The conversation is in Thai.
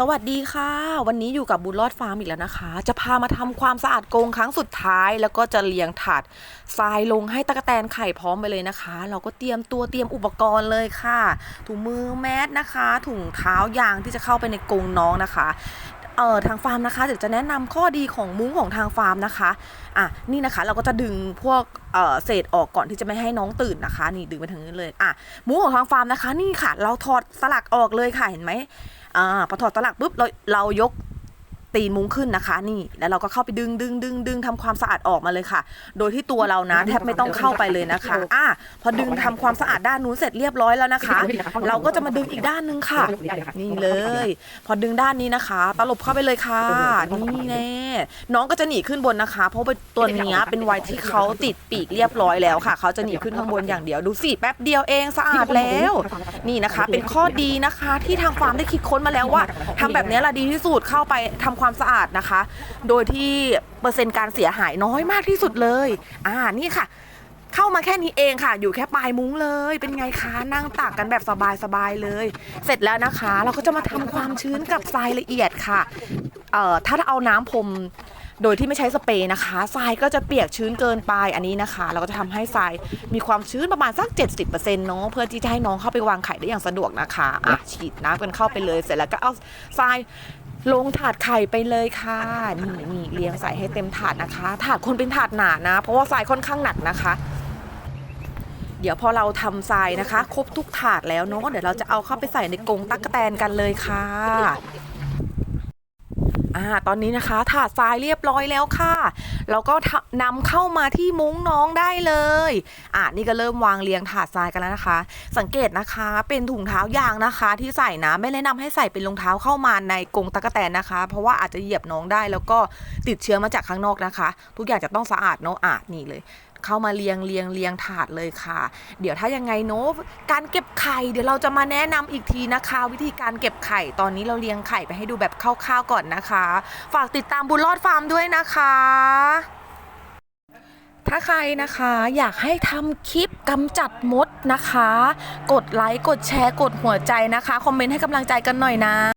สวัสดีค่ะ วันนี้อยู่กับบุญรอดฟาร์มอีกแล้วนะคะ จะพามาทำความสะอาดกรงครั้งสุดท้าย แล้วก็จะเรียงถาดทรายลงให้ตะกแตนไข่พร้อมไปเลยนะคะ เราก็เตรียมตัวเตรียมอุปกรณ์เลยค่ะ ถุงมือแมสนะคะ ถุงเท้ายางที่จะเข้าไปในกรงน้องนะคะเอ่อทางฟาร์มนะคะเดี๋ยวจะแนะนำข้อดีของมุ้งของทางฟาร์มนะคะอะนี่นะคะเราก็จะดึงพวกเอ่อเศษออกก่อนที่จะไม่ให้น้องตื่นนะคะ นี่ดึงไปทางนี้เลยอะมุ้งของทางฟาร์มนะคะ นี่ค่ะ เราถอดสลักออกเลยค่ะเห็นไหม อ่าพอถอดสลักปุ๊บเราเรายก ตีนมุ้งขึ้นนะคะ นี่แล้วเราก็เข้าไปดึงดึงดึงดึงทำความสะอาดออกมาเลยค่ะ โดยที่ตัวเรานะแทบไม่ต้องเข้าไปเลยนะคะอ่าพอดึงทำความสะอาดด้านนู้นเสร็จเรียบร้อยแล้วนะคะ เราก็จะมาดึงอีกด้านนึงค่ะนี่เลย พอดึงด้านนี้นะคะ ตลบเข้าไปเลยค่ะ นี่แน่น้องก็จะหนีขึ้นบนนะคะ เพราะว่าตัวเนี้ยเป็นวัยที่เขาติดปีกเรียบร้อยแล้วค่ะ เขาจะหนีขึ้นข้างบนอย่างเดียวดูสิแป๊บเดียวเองสะอาดแล้ว นี่นะคะ เป็นข้อดีนะคะ ที่ทางฟาร์มได้คิดค้นมาแล้วว่าทำแบบนี้ละดีที่สุดเข้าไปทำความความสะอาดนะคะ โดยที่เปอร์เซ็นต์การเสียหายน้อยมากที่สุดเลย อ่านี่ค่ะ เข้ามาแค่นี้เองค่ะ อยู่แค่ปลายมุ้งเลย เป็นไงคะนั่งตากกันแบบสบายๆเลย เสร็จแล้วนะคะ เราก็จะมาทำความชื้นกับทรายละเอียดค่ะเอ่อถ้าเอาน้ำพรม โดยที่ไม่ใช้สเปรย์นะคะทรายก็จะเปียกชื้นเกินไปอันนี้นะคะ เราก็จะทำให้ทรายมีความชื้นประมาณสัก 70%เนาะเพื่อที่จะให้น้องเข้าไปวางไข่ได้อย่างสะดวกนะคะอะฉีดน้ำกันเข้าไปเลยเสร็จแล้วก็เอาทรายลงถาดไข่ไปเลยค่ะนี่นี่เรียงใส่ให้เต็มถาดนะคะถาดคนเป็นถาดหนานะ เพราะว่าทรายค่อนข้างหนักนะคะ เดี๋ยวพอเราทำทรายนะคะ ครบทุกถาดแล้วเนาะเดี๋ยวเราจะเอาเข้าไปใส่ในกรงตั๊กแตนกันเลยค่ะ อ่าตอนนี้นะคะถาดทรายเรียบร้อยแล้วค่ะเราก็นำเข้ามาที่มุ้งน้องได้เลยอ่านี่ก็เริ่มวางเรียงถาดทรายกันแล้วนะคะ สังเกตนะคะเป็นถุงเท้ายางนะคะ ที่ใส่นะไม่แนะนำให้ใส่เป็นรองเท้าเข้ามาในกรงตะกแตนนะคะ เพราะว่าอาจจะเหยียบน้องได้แล้วก็ติดเชื้อมาจากข้างนอกนะคะ ทุกอย่างจะต้องสะอาดเนาะอะนี่เลย เข้ามาเรียงเรียงเรียงถาดเลยค่ะ เดี๋ยวถ้ายังไงเนาะการเก็บไข่เดี๋ยวเราจะมาแนะนำอีกทีนะคะ วิธีการเก็บไข่ตอนนี้เราเรียงไข่ไปให้ดูแบบคร่าวๆก่อนนะคะ ฝากติดตามบุญรอดฟาร์มด้วยนะคะถ้าใครนะคะอยากให้ทำคลิปกำจัดมดนะคะ กดไลค์ กดแชร์ กดหัวใจนะคะ คอมเมนต์ให้กำลังใจกันหน่อยนะ